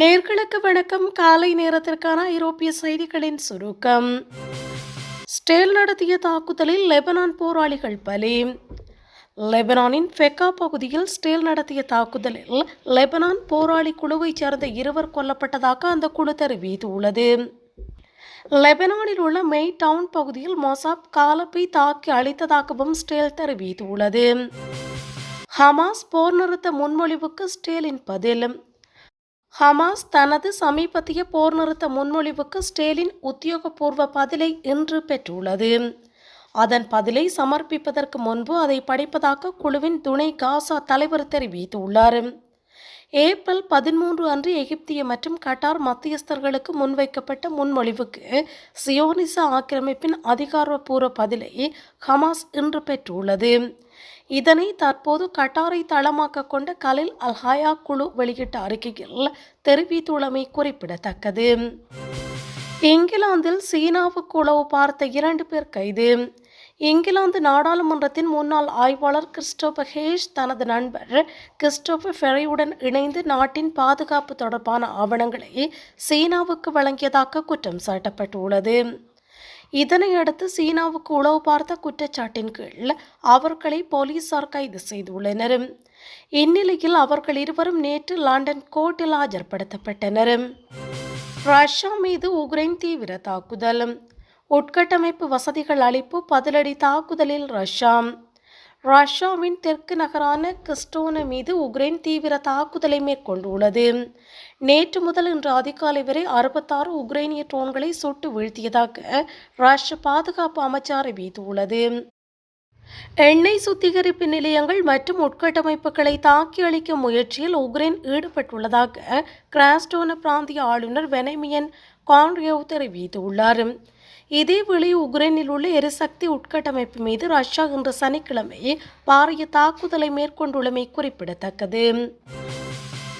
நேர்களுக்கு வணக்கம். காலை நேரத்திற்கான ஐரோப்பிய செய்திகளின் சுருக்கம். ஸ்டேல் நடத்திய தாக்குதலில் லெபனான் போராளிகள் பலி. லெபனானின் ஃபெக்கா பகுதியில் ஸ்டேல் நடத்திய தாக்குதலில் லெபனான் போராளி குழுவைச் சேர்ந்த இருவர் கொல்லப்பட்டதாக அந்த குழு தெரிவித்துள்ளது. லெபனானில் உள்ள மெய் டவுன் பகுதியில் மொசாப் காலப்பை தாக்கி அழித்ததாகவும் ஸ்டேல் தெரிவித்துள்ளது. ஹமாஸ் போர் நிறுத்த முன்மொழிவுக்கு ஸ்டேலின் பதில். ஹமாஸ் தனது சமீபத்திய போர் நிறுத்த முன்மொழிவுக்கு ஸ்டேலின் உத்தியோகபூர்வ பதிலை இன்று பெற்றுள்ளது. அதன் பதிலை சமர்ப்பிப்பதற்கு முன்பு அதை படிப்பதாக குழுவின் துணை காசா தலைவர் தெரிவித்துள்ளார். ஏப்ரல் பதிமூன்று அன்று எகிப்திய மற்றும் கட்டார் மத்தியஸ்தர்களுக்கு முன்வைக்கப்பட்ட முன்மொழிவுக்கு சியோனிச ஆக்கிரமிப்பின் அதிகாரப்பூர்வ பதிலை ஹமாஸ் இன்று பெற்றுள்ளது. இதனை தற்போது கட்டாரை தளமாக கொண்ட கலில் அல்ஹாயா குழு வெளியிட்ட அறிக்கையில் தெரிவித்துள்ளமை குறிப்பிடத்தக்கது. இங்கிலாந்தில் சீனாவுக்கு உளவு பார்த்த இரண்டு பேர் கைது. இங்கிலாந்து நாடாளுமன்றத்தின் முன்னாள் ஆய்வாளர் கிறிஸ்டோபர் ஹேஷ் தனது நண்பர் கிறிஸ்டோபர் ஃபெரையுடன் இணைந்து நாட்டின் பாதுகாப்பு தொடர்பான ஆவணங்களை சீனாவுக்கு வழங்கியதாக குற்றம் சாட்டப்பட்டுள்ளது. இதனையடுத்து சீனாவுக்கு உளவு பார்த்த குற்றச்சாட்டின் கீழ் அவர்களை போலீசார் கைது செய்துள்ளனர். இந்நிலையில் அவர்கள் இருவரும் நேற்று லண்டன் கோர்ட்டில் ஆஜர்படுத்தப்பட்டனர். ரஷ்யா மீது உக்ரைன் தீவிர தாக்குதல். உட்கட்டமைப்பு வசதிகள் அளிப்பு பதிலடி தாக்குதலில் ரஷ்யா. ரஷ்யாவின் தெற்கு நகரான கிறிஸ்டோன மீது உக்ரைன் தீவிர தாக்குதலை மேற்கொண்டுள்ளது. நேற்று முதல் இன்று அதிகாலை வரை அறுபத்தாறு உக்ரைனிய ட்ரோன்களை சுட்டு வீழ்த்தியதாக ரஷ்ய பாதுகாப்பு அமைச்சர் அறிவித்துள்ளது. எண்ணெய் சுத்திகரிப்பு நிலையங்கள் மற்றும் உட்கட்டமைப்புகளை தாக்கி அளிக்கும் முயற்சியில் உக்ரைன் ஈடுபட்டுள்ளதாக கிராஸ்டோன பிராந்திய ஆளுநர் வெனமியன் கான்ரியவ் தெரிவித்துள்ளார். இதேவேளை உக்ரைனில் உள்ள எரிசக்தி உட்கட்டமைப்பு மீது ரஷ்யா இன்று சனிக்கிழமை பாரிய தாக்குதலை மேற்கொண்டுள்ளமை குறிப்பிடத்தக்கது.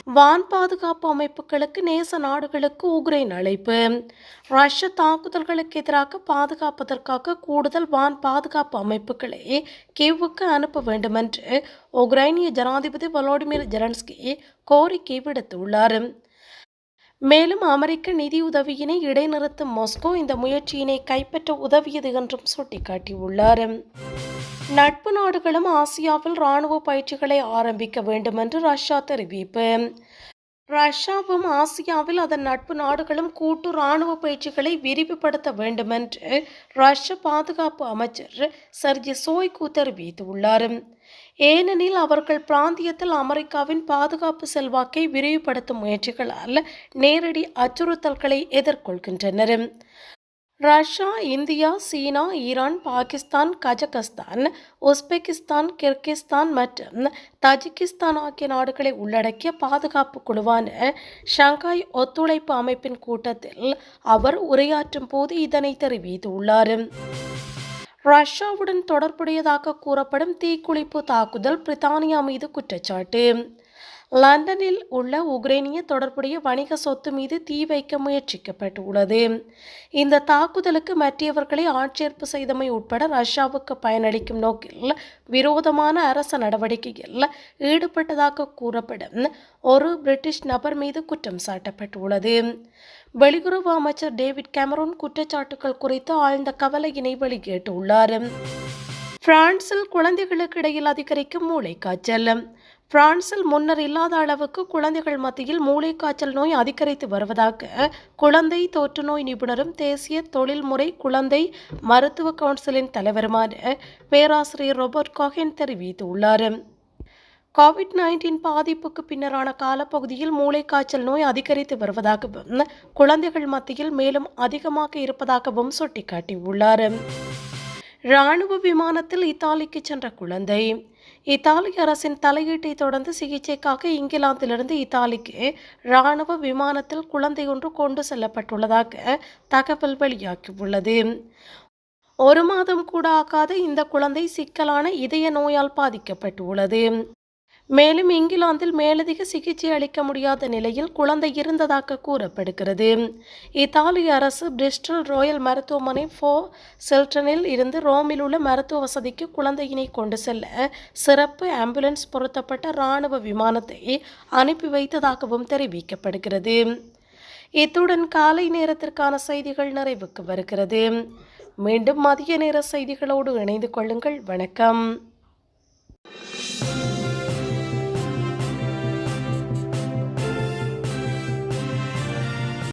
வான் பாதுகாப்பு அமைப்புகளுக்கு நேச நாடுகளுக்கு உக்ரைன் அழைப்பு. ரஷ்ய தாக்குதல்களுக்கு எதிராக பாதுகாப்பதற்காக கூடுதல் வான் பாதுகாப்பு அமைப்புகளை கீவுக்கு அனுப்ப வேண்டுமென்று உக்ரைனிய ஜனாதிபதி வலோடிமிர் ஜெலன்ஸ்கி கோரிக்கை விடுத்துள்ளார். மேலும் அமெரிக்க நிதியுதவியினை இடைநிறுத்தும் மாஸ்கோ இந்த முயற்சியினை கைப்பற்ற உதவியது என்றும் சுட்டிக்காட்டியுள்ளார். நட்பு நாடுகளும் ஆசியாவில் ராணுவ பயிற்சிகளை ஆரம்பிக்க வேண்டும் என்று ரஷ்யா தெரிவிப்பு. ரஷ்யாவும் ஆசியாவில் அதன் நட்பு நாடுகளும் கூட்டு இராணுவ பயிற்சிகளை விரிவுபடுத்த வேண்டும் என்று ரஷ்ய பாதுகாப்பு அமைச்சர் சர்ஜி சோய்கு தெரிவித்துள்ளார். ஏனெனில் அவர்கள் பிராந்தியத்தில் அமெரிக்காவின் பாதுகாப்பு செல்வாக்கை விரிவுபடுத்தும் முயற்சிகளால் நேரடி அச்சுறுத்தல்களை எதிர்கொள்கின்றனர். Russia India China Iran Pakistan Kazakhstan Uzbekistan Kyrgyzstan மற்றும் தஜிகிஸ்தான் ஆகிய நாடுகளை உள்ளடக்கிய பாதுகாப்பு குழுவான ஷங்காய் ஒத்துழைப்பு அமைப்பின் கூட்டத்தில் அவர் உரையாற்றும் போது இதனை தெரிவித்துள்ளார். ரஷ்யாவுடன் தொடர்புடையதாக கூறப்படும் தீக்குளிப்பு தாக்குதல் பிரித்தானியா மீது குற்றச்சாட்டு. லண்டனில் உள்ள உக்ரைனிய தொடர்புடைய வணிக சொத்து மீது தீ வைக்க முயற்சிக்கப்பட்டுள்ளது. இந்த தாக்குதலுக்கு மற்றவர்களை ஆட்சேர்ப்பு செய்தமை உட்பட ரஷ்யாவுக்கு பயனளிக்கும் நோக்கில் விரோதமான அரச நடவடிக்கையில் ஈடுபட்டதாக கூறப்படும் ஒரு பிரிட்டிஷ் நபர் மீது குற்றம் சாட்டப்பட்டுள்ளது. வெளியுறவு அமைச்சர் டேவிட் கேமரோன் குற்றச்சாட்டுகள் குறித்து ஆழ்ந்த கவலையினை வெளியிட்டுள்ளார். பிரான்சில் குழந்தைகளுக்கு இடையில் அதிகரிக்கும் மூளைக்காய்ச்சல். பிரான்சில் முன்னர் இல்லாத அளவுக்கு குழந்தைகள் மத்தியில் மூளைக்காய்ச்சல் நோய் அதிகரித்து வருவதாக குழந்தை தொற்றுநோய் நிபுணரும் தேசிய தொழில்முறை குழந்தை மருத்துவ கவுன்சிலின் தலைவருமான பேராசிரியர் ரோபர்ட் காகென் தெரிவித்துள்ளார். கோவிட் நைன்டீன் பாதிப்புக்கு பின்னரான காலப்பகுதியில் மூளைக்காய்ச்சல் நோய் அதிகரித்து வருவதாகவும் குழந்தைகள் மத்தியில் மேலும் அதிகமாக இருப்பதாகவும் சுட்டிக்காட்டியுள்ளார். இராணுவ விமானத்தில் இத்தாலிக்கு சென்ற குழந்தை இத்தாலி அரசின் தலையீட்டை தொடர்ந்து சிகிச்சைக்காக இங்கிலாந்திலிருந்து இத்தாலிக்கு இராணுவ விமானத்தில் குழந்தை ஒன்று கொண்டு செல்லப்பட்டுள்ளதாக தகவல் வெளியாகியுள்ளது. ஒரு மாதம் கூட ஆகாத இந்த குழந்தை சிக்கலான இதய நோயால் பாதிக்கப்பட்டுள்ளது. மேலும் இங்கிலாந்தில் மேலதிக சிகிச்சை அளிக்க முடியாத நிலையில் குழந்தை இருந்ததாக கூறப்படுகிறது. இத்தாலிய அரசு பிரிஸ்டல் ராயல் மருத்துவமனை ஃபோ செல்டனில் இருந்து ரோமில் உள்ள மருத்துவ வசதிக்கு குழந்தையினை கொண்டு செல்ல சிறப்பு ஆம்புலன்ஸ் பொருத்தப்பட்ட இராணுவ விமானத்தை அனுப்பி வைத்ததாகவும் தெரிவிக்கப்படுகிறது. இத்துடன் காலை நேரத்திற்கான செய்திகள் நிறைவுக்கு வருகிறது. மீண்டும் மதிய நேர செய்திகளோடு இணைந்து கொள்ளுங்கள். வணக்கம்.